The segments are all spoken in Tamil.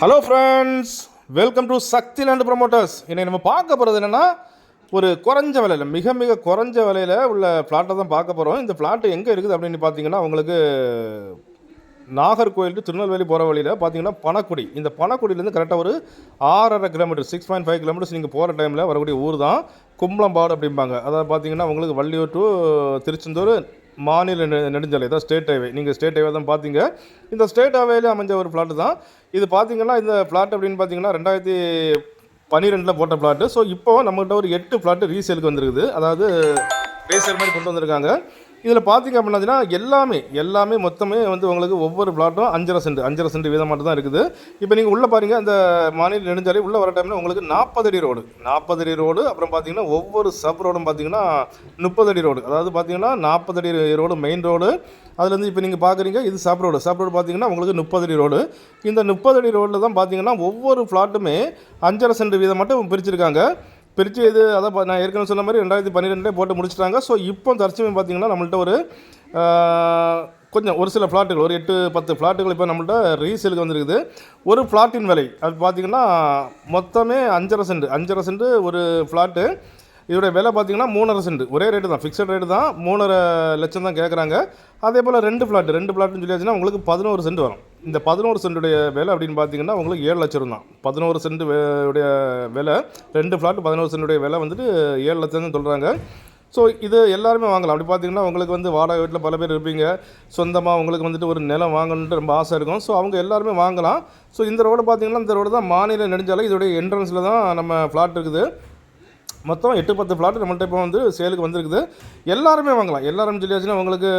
Hello friends welcome to Sakthi land promoters இன்னைக்கு நம்ம பார்க்க போகிறது என்னென்னா ஒரு குறைஞ்ச விலையில் மிக மிக குறைஞ்ச விலையில் உள்ள ஃப்ளாட்டை தான் பார்க்க போகிறோம் இந்த ஃப்ளாட்டு எங்கே இருக்குது அப்படின்னு பார்த்தீங்கன்னா உங்களுக்கு நாகர்கோயில் டு திருநெல்வேலி போகிற வழியில் பார்த்தீங்கன்னா பணக்குடி இந்த பணக்குடியிலேருந்து கரெக்டாக ஒரு ஆறரை kilometre six point five kilometres நீங்கள் போகிற டைமில் வரக்கூடிய ஊர் தான் கும்பளம்பாடு அப்படிம்பாங்க. அதாவது பார்த்தீங்கன்னா உங்களுக்கு வள்ளியூர் டு திருச்செந்தூர் மாநில நெடுஞ்சாலை தான் ஸ்டேட் ஹைவே நீங்கள் ஸ்டேட் ஹைவே தான் பார்த்தீங்க இந்த ஸ்டேட் ஹைவேல அமைஞ்ச ஒரு ஃப்ளாட்டு தான். இது பார்த்தீங்கன்னா இந்த ஃப்ளாட் அப்படின்னு பார்த்தீங்கன்னா ரெண்டாயிரத்தி பன்னிரெண்டில் போட்ட ஃப்ளாட்டு ஸோ இப்போ நம்மகிட்ட ஒரு எட்டு ஃப்ளாட்டு ரீசேலுக்கு வந்திருக்குது. அதாவது ரீசேல் மாதிரி கொண்டு வந்திருக்காங்க. இதில் பார்த்தீங்க அப்படின்னா எல்லாமே எல்லாமே மொத்தமே வந்து உங்களுக்கு ஒவ்வொரு பிளாட்டும் அஞ்சரை சென்ட் அஞ்சரை சென்ட் வீதம் மட்டும் தான் இருக்குது. இப்போ நீங்கள் உள்ளே பாருங்க அந்த மாநில நெடுஞ்சாலை உள்ளே வர டைமில் உங்களுக்கு நாற்பது அடி ரோடு நாற்பது அடி ரோடு அப்புறம் பார்த்தீங்கன்னா ஒவ்வொரு சப் ரோடும் பார்த்தீங்கன்னா முப்பது அடி ரோடு அதாவது பார்த்தீங்கன்னா நாற்பது அடி ரோடு மெயின் ரோடு அதுலேருந்து இப்போ நீங்கள் பார்க்குறீங்க இது சப் ரோடு சப் ரோடு பார்த்தீங்கன்னா உங்களுக்கு முப்பது அடி ரோடு இந்த முப்பது அடி ரோட்டில் தான் பார்த்தீங்கன்னா ஒவ்வொரு ஃப்ளாட்டுமே அஞ்சரை சென்ட் வீதம் மட்டும் பிரிச்சிருக்காங்க. பிரித்து இது அதான் நான் ஏற்கனவே சொன்ன மாதிரி ரெண்டாயிரத்தி பன்னிரெண்டுலேயே போட்டு முடிச்சிட்டாங்க. ஸோ இப்போ தற்சமயம் பார்த்தீங்கன்னா நம்மள்ட்ட ஒரு கொஞ்சம் ஒரு சில ஃப்ளாட்டுகள் ஒரு எட்டு பத்து ஃப்ளாட்டுகள் இப்போ நம்மள்ட்ட ரீசேலுக்கு வந்துருக்குது. ஒரு ஃப்ளாட்டின் விலை அது பார்த்தீங்கன்னா மொத்தமே அஞ்சரை சென்ட் அஞ்சரை சென்ட் ஒரு ஃப்ளாட்டு இதோடைய விலை பார்த்தீங்கன்னா மூணரை சென்ட் ஒரே ரேட்டு தான் ஃபிக்ஸட் ரேட்டு தான் மூணரை லட்சம் தான் கேட்குறாங்க அதே போல் ரெண்டு ஃப்ளாட்டு ரெண்டு ஃப்ளாட்டுன்னு சொல்லியாச்சுன்னா உங்களுக்கு பதினோரு சென்ட் வரும். இந்த பதினோரு சென்ட்டுடைய விலை அப்படின்னு பார்த்தீங்கன்னா உங்களுக்கு ஏழு லட்சம் தான் பதினோரு சென்ட் உடைய விலை ரெண்டு ஃப்ளாட் பதினோரு சென்ட்டுடைய விலை வந்துட்டு ஏழு லட்சம்னு சொல்கிறாங்க ஸோ இது எல்லாருமே வாங்கலாம். அப்படி பார்த்தீங்கன்னா உங்களுக்கு வந்து வாடகை வீட்டில் பல பேர் இருப்பீங்க. சொந்தமாக உங்களுக்கு வந்துட்டு ஒரு நிலம் வாங்கணுன்ட்டு ரொம்ப ஆசை இருக்கும். ஸோ அவங்க எல்லாருமே வாங்கலாம். ஸோ இந்த ரோடு பார்த்தீங்கன்னா இந்த ரோடு தான் மாநில நெடுஞ்சாலை. இதோடைய என்ட்ரன்ஸில் தான் நம்ம ஃப்ளாட் இருக்குது. மொத்தம் எட்டு பத்து ஃப்ளாட் நம்மள்ட்ட இப்போ வந்து சேலுக்கு வந்திருக்குது. எல்லாருமே வாங்கலாம். எல்லாரும் சொல்லியாச்சுன்னா உங்களுக்கு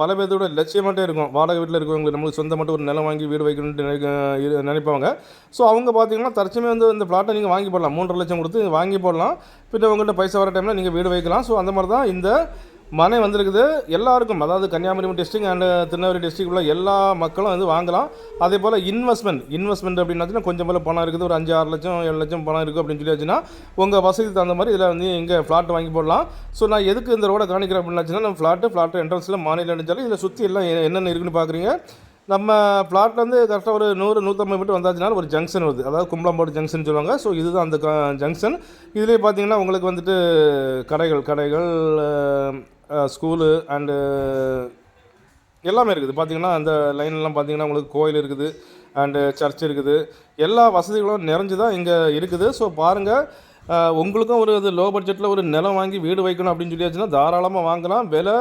பல பேர்த்தோட லட்சியமாட்டே இருக்கும். வாடகை வீட்டில் இருக்கவங்களுக்கு நம்மளுக்கு சொந்த மட்டும் ஒரு நிலம் வாங்கி வீடு வைக்கணும்னு நினைக்க நினைப்பாங்க ஸோ அவங்க பார்த்தீங்கன்னா தற்சமே வந்து இந்த ஃப்ளாட்டை நீங்கள் வாங்கி போடலாம். மூன்றரை லட்சம் கொடுத்து வாங்கி போடலாம். பின்ன உங்கள்கிட்ட பைசா வர டைமில் நீங்கள் வீடு வைக்கலாம். ஸோ அந்த மாதிரி தான் இந்த மனை வந்திருக்குது. எல்லாருக்கும் அதாவது Kanyakumari district and Tirunelveli district உள்ள எல்லா மக்களும் வந்து வாங்கலாம். அதே போல் இன்வெஸ்ட்மெண்ட் இன்வெஸ்ட்மெண்ட் அப்படின்னு கொஞ்சம் போல பணம் இருக்குது. ஒரு அஞ்சு ஆறு லட்சம் ஏழு லட்சம் பணம் இருக்குது அப்படின்னு சொல்லியாச்சுன்னா உங்கள் வசதி தகுந்த மாதிரி இதில் வந்து இங்கே ஃப்ளாட் வாங்கி போடலாம். ஸோ நான் எதுக்கு இந்த ரோடை காணிக்கிறேன் அப்படின்னாச்சுன்னா நம்ம ஃப்ளாட்டு ஃப்ளாட்டு என்ட்ரன்ஸில் மாநில அடைஞ்சாலும் இதில் சுற்றி எல்லாம் என்னென்ன இருக்குன்னு பார்க்குறீங்க. நம்ம ஃப்ளாட்லேருந்து கரெக்டாக ஒரு நூறு நூற்றம்பது மீட்டர் வந்தாச்சுனால ஒரு ஜங்ஷன் வருது. அதாவது கும்பலாம்போடு ஜங்ஷன் சொல்லுவாங்க. ஸோ இதுதான் அந்த ஜங்ஷன் இதுலேயே பார்த்தீங்கன்னா உங்களுக்கு வந்துட்டு கடைகள் கடைகள் ஸ்கூலு அண்டு எல்லாமே இருக்குது. பார்த்தீங்கன்னா அந்த லைன்லாம் பார்த்தீங்கன்னா உங்களுக்கு கோயில் இருக்குது அண்டு சர்ச் இருக்குது. எல்லா வசதிகளும் நிறைஞ்சு தான் இங்கே இருக்குது. ஸோ பாருங்கள் உங்களுக்கும் ஒரு இது லோ பட்ஜெட்டில் ஒரு நிலம் வாங்கி வீடு வைக்கணும் அப்படின்னு சொல்லியாச்சுன்னா தாராளமாக வாங்கலாம். விலை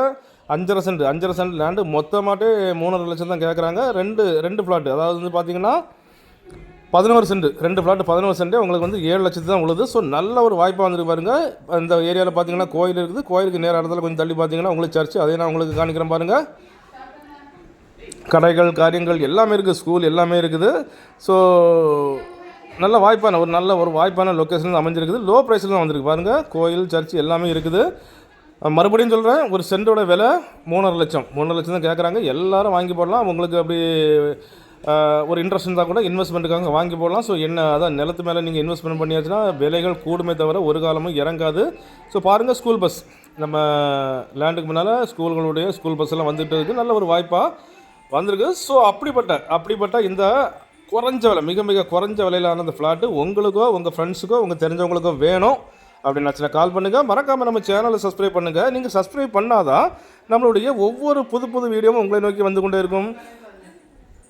அஞ்சரை சென்ட் அஞ்சரை சென்ட் லேண்டு மொத்தமாட்டே மூணரை லட்சம் தான் கேட்குறாங்க ரெண்டு ரெண்டு ஃப்ளாட்டு அதாவது வந்து பார்த்தீங்கன்னா பதினோரு சென்ட் ரெண்டு ஃப்ளாட் பதினோரு சென்ட் உங்களுக்கு வந்து ஏழு லட்சத்து தான் உள்ளது ஸோ நல்ல ஒரு வாய்ப்பாக வந்துருக்கு பாருங்க. அந்த ஏரியாவில் பார்த்தீங்கன்னா கோயில் இருக்குது. கோயிலுக்கு நேர இடத்துல கொஞ்சம் தள்ளி பார்த்தீங்கன்னா உங்களுக்கு சர்ச்சு அதே நான் உங்களுக்கு காணிக்கிறேன் பாருங்கள் கடைகள் காரியங்கள் எல்லாமே இருக்குது ஸ்கூல் எல்லாமே இருக்குது. ஸோ நல்ல வாய்ப்பான ஒரு நல்ல ஒரு வாய்ப்பான லொக்கேஷன் அமைஞ்சிருக்குது. லோ ப்ரைஸில் தான் வந்திருக்கு பாருங்கள் கோயில் சர்ச் எல்லாமே இருக்குது. மறுபடியும் சொல்கிறேன் ஒரு சென்டோட விலை மூணரை லட்சம். மூணரை லட்சம் தான் கேட்குறாங்க எல்லோரும் வாங்கி போடலாம். உங்களுக்கு அப்படி ஒரு இன்ட்ரெஸ்ட் இருந்தால் கூட இன்வெஸ்ட்மெண்ட்டுக்காக வாங்கி போடலாம். ஸோ என்ன அதான் நிலத்து மேலே நீங்கள் இன்வெஸ்ட்மெண்ட் பண்ணியாச்சுன்னா விலைகள் கூடுமே தவிர ஒரு காலமும் இறங்காது. ஸோ பாருங்கள் ஸ்கூல் பஸ் நம்ம லேண்டுக்கு முன்னால் ஸ்கூல்களுடைய ஸ்கூல் பஸ் எல்லாம் வந்துட்டு இருக்குது நல்ல ஒரு வாய்ப்பாக வந்திருக்கு. ஸோ அப்படிப்பட்ட அப்படிப்பட்ட இந்த குறைஞ்ச விலை மிக மிக குறைஞ்ச விலையிலான அந்த ஃப்ளாட்டு உங்களுக்கோ உங்கள் ஃப்ரெண்ட்ஸுக்கோ உங்கள் தெரிஞ்சவங்களுக்கோ வேணும் அப்படின்னு கால் பண்ணுங்கள் மறக்காமல் நம்ம சேனலை சப்ஸ்கிரைப் பண்ணுங்கள் நீங்கள் சப்ஸ்கிரைப் பண்ணாதான் நம்மளுடைய ஒவ்வொரு புது புது வீடியோவும் உங்களை நோக்கி வந்து கொண்டே இருக்கும்.